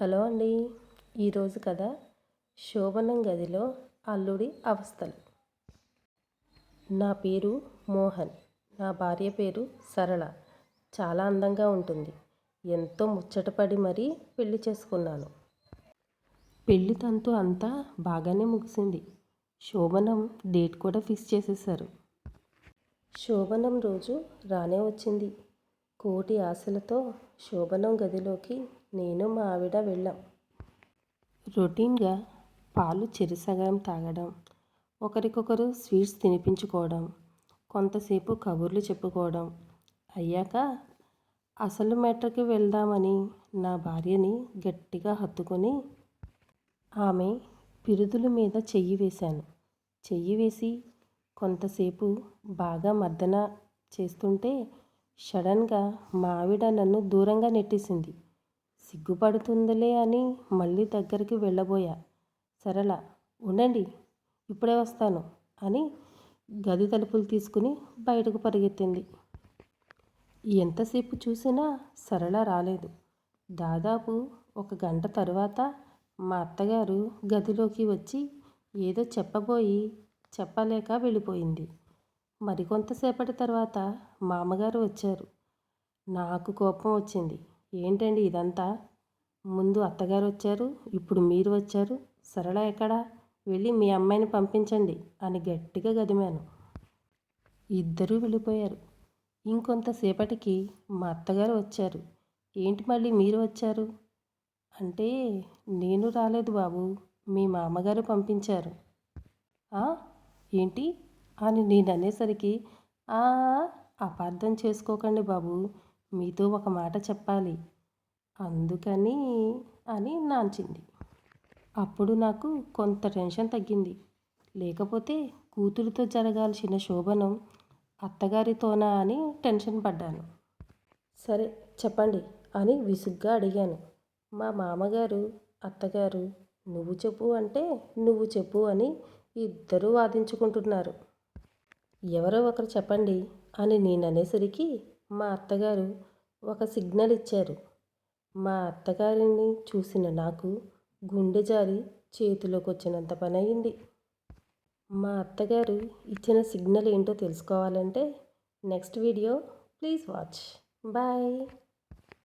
Hello అండి. ఈరోజు కథ శోభనం గదిలో అల్లుడి అవస్థలు. నా పేరు మోహన్. నా భార్య పేరు సరళ. చాలా అందంగా ఉంటుంది. ఎంతో ముచ్చటపడి మరీ పెళ్ళి చేసుకున్నాను. పెళ్ళి తంతు అంతా బాగానే ముగిసింది. శోభనం డేట్ కూడా ఫిక్స్ చేసేశారు. శోభనం రోజు రానే వచ్చింది. కోటి ఆశలతో శోభనం గదిలోకి నేను మా ఆవిడ వెళ్ళాం. రొటీన్గా పాలు చెరిసగం తాగడం ఒకరికొకరు స్వీట్స్ తినిపించుకోవడం కొంతసేపు కబుర్లు చెప్పుకోవడం. అయ్యాక అసలు మ్యాటర్కి వెళ్దామని నా భార్యని గట్టిగా హత్తుకొని ఆమె పిరుదుల మీద చెయ్యి వేశాను. చెయ్యి వేసి కొంతసేపు బాగా మర్దన చేస్తుంటే సడన్గా మా ఆవిడ నన్ను దూరంగా నెట్టేసింది. సిగ్గుపడుతుందిలే అని మళ్ళీ దగ్గరికి వెళ్ళబోయా. సరళ ఉండండి ఇప్పుడే వస్తాను అని గది తలుపులు తీసుకుని బయటకు పరిగెత్తింది. ఎంతసేపు చూసినా సరళ రాలేదు. దాదాపు ఒక గంట తరువాత మా అత్తగారు గదిలోకి వచ్చి ఏదో చెప్పబోయి చెప్పలేక వెళ్ళిపోయింది. మరికొంతసేపటి తర్వాత మామగారు వచ్చారు. నాకు కోపం వచ్చింది. ఏంటండి ఇదంతా? ముందు అత్తగారు వచ్చారు ఇప్పుడు మీరు వచ్చారు. సరళ ఎక్కడా? వెళ్ళి మీ అమ్మాయిని పంపించండి అని గట్టిగా గదిమాను. ఇద్దరూ వెళ్ళిపోయారు. ఇంకొంతసేపటికి మా అత్తగారు వచ్చారు. ఏంటి మళ్ళీ మీరు వచ్చారు? అంటే నేను రాలేదు బాబు మీ మామగారు పంపించారు. ఏంటి? అని నేను అనేసరికి అపార్థం చేసుకోకండి బాబు. మీతో ఒక మాట చెప్పాలి. అందుకని అని నాంచింది అప్పుడు నాకు కొంత టెన్షన్ తగ్గింది. లేకపోతే కూతురితో జరగాల్సిన శోభనం అత్తగారితోనా అని టెన్షన్ పడ్డాను. సరే చెప్పండి అని విసుగ్గా అడిగాను. మా మామగారు అత్తగారు నువ్వు చెప్పు అంటే నువ్వు చెప్పు అని ఇద్దరూ వాదించుకుంటున్నారు. ఎవరో ఒకరు చెప్పండి అని నేను అనేసరికి మా అత్తగారు ఒక సిగ్నల్ ఇచ్చారు. మా అత్తగారిని చూసిన నాకు గుండె జారి చేతిలోకి వచ్చినంత పని అయింది మా అత్తగారు ఇచ్చిన సిగ్నల్ ఏంటో తెలుసుకోవాలంటే next video please watch. Bye.